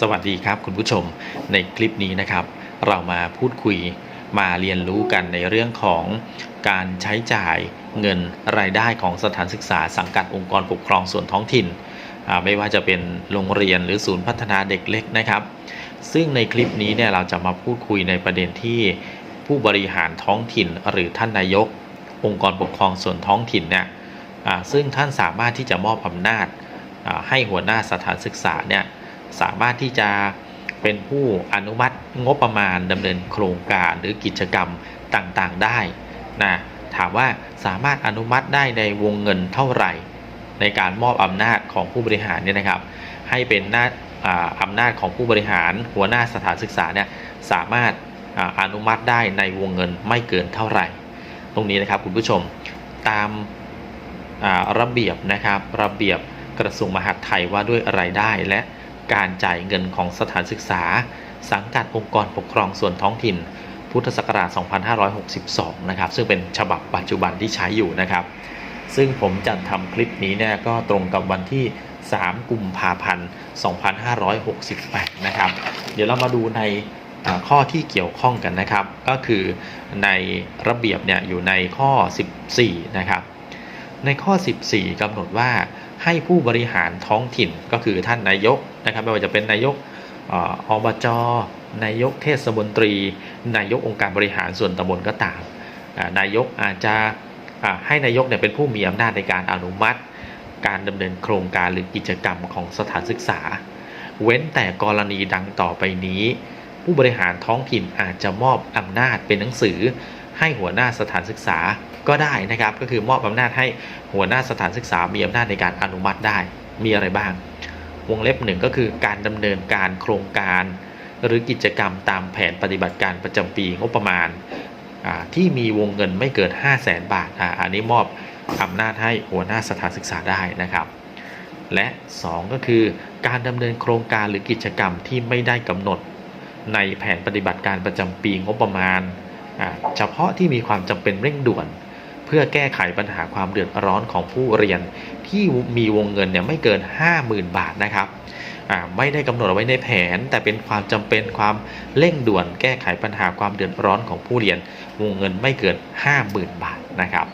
สวัสดีครับคุณผู้ชมในคลิปนี้นะครับ เรามาพูดคุยมาเรียนรู้กันในเรื่องของการใช้จ่ายเงินรายได้ของสถานศึกษาสังกัดองค์กรปกครองส่วนท้องถิ่น ไม่ว่าจะเป็นโรงเรียนหรือศูนย์พัฒนาเด็กเล็กนะครับ ซึ่งในคลิปนี้เนี่ยเราจะมาพูดคุยในประเด็นที่ผู้บริหารท้องถิ่นหรือท่านนายก องค์กรปกครองส่วนท้องถิ่นเนี่ยซึ่งท่านสามารถที่จะมอบอำนาจให้หัวหน้าสถานศึกษาเนี่ย สามารถที่จะเป็นผู้อนุมัติงบประมาณดำเนินโครงการหรือกิจกรรมต่างๆได้นะถามว่าสามารถอนุมัติได้ในวงเงินเท่าไหร่ ในการมอบอำนาจของผู้บริหารเนี่ยนะครับ ให้เป็นหน้าอำนาจของผู้บริหารหัวหน้าสถานศึกษาเนี่ยสามารถออนุมัติได้ในวงเงินไม่เกินเท่าไหร่ ตรงนี้นะครับคุณผู้ชมตามระเบียบนะครับระเบียบกระทรวงมหาดไทยว่าด้วยรายได้และ การจ่ายเงินของสถานศึกษา สังกัดองค์กรปกครองส่วนท้องถิ่น พุทธศักราช 2562 นะครับ ซึ่งเป็นฉบับปัจจุบันที่ใช้อยู่นะครับ ซึ่งผมจัดทำคลิปนี้เนี่ยก็ตรงกับวันที่ 3 กุมภาพันธ์ 2568 นะครับ เดี๋ยวเรามาดูในข้อที่เกี่ยวข้องกันนะครับ ก็คือในระเบียบเนี่ยอยู่ในข้อ 14 นะครับ ในข้อ 14กำหนดว่า ให้ผู้บริหารท้องถิ่นก็คือท่านนายกนะครับไม่ว่าจะเป็นนายกอบจนายกเทศมนตรี นายกองค์การบริหารส่วนตำบลก็ตามอ่านายกอาจจะให้นายกเนี่ยเป็นผู้มีอำนาจในการอนุมัติ การดำเนินโครงการหรือกิจกรรมของสถานศึกษา เว้นแต่กรณีดังต่อไปนี้ ผู้บริหารท้องถิ่นอาจจะมอบอำนาจเป็นหนังสือ ให้หัวหน้าสถานศึกษาก็ได้นะครับ ก็คือมอบอำนาจให้หัวหน้าสถานศึกษา มีอำนาจในการอนุมัติได้ มีอะไรบ้าง วงเล็บหนึ่งก็คือการดำเนินการโครงการ หรือกิจกรรมตามแผนปฏิบัติการประจำปีงบประมาณที่มีวงเงินไม่เกิน 5 0 0แสนบาทออันนี้มอบอำนาจให้หัวหน้าสถานศึกษาได้นะครับ และ 2 ก็คือการดำเนินโครงการหรือกิจกรรมที่ไม่ได้กำหนด ในแผนปฏิบัติการประจำปีงบประมาณ เฉพาะที่มีความจำเป็นเร่งด่วน เพื่อแก้ไขปัญหาความเดือดร้อนของผู้เรียน ที่มีวงเงินเนี่ยไม่เกิน 50,000 บาทนะครับไม่ได้กำหนดไว้ในแผน แต่เป็นความจำเป็นความเร่งด่วน แก้ไขปัญหาความเดือดร้อนของผู้เรียน วงเงินไม่เกิน 50,000 บาทนะครับ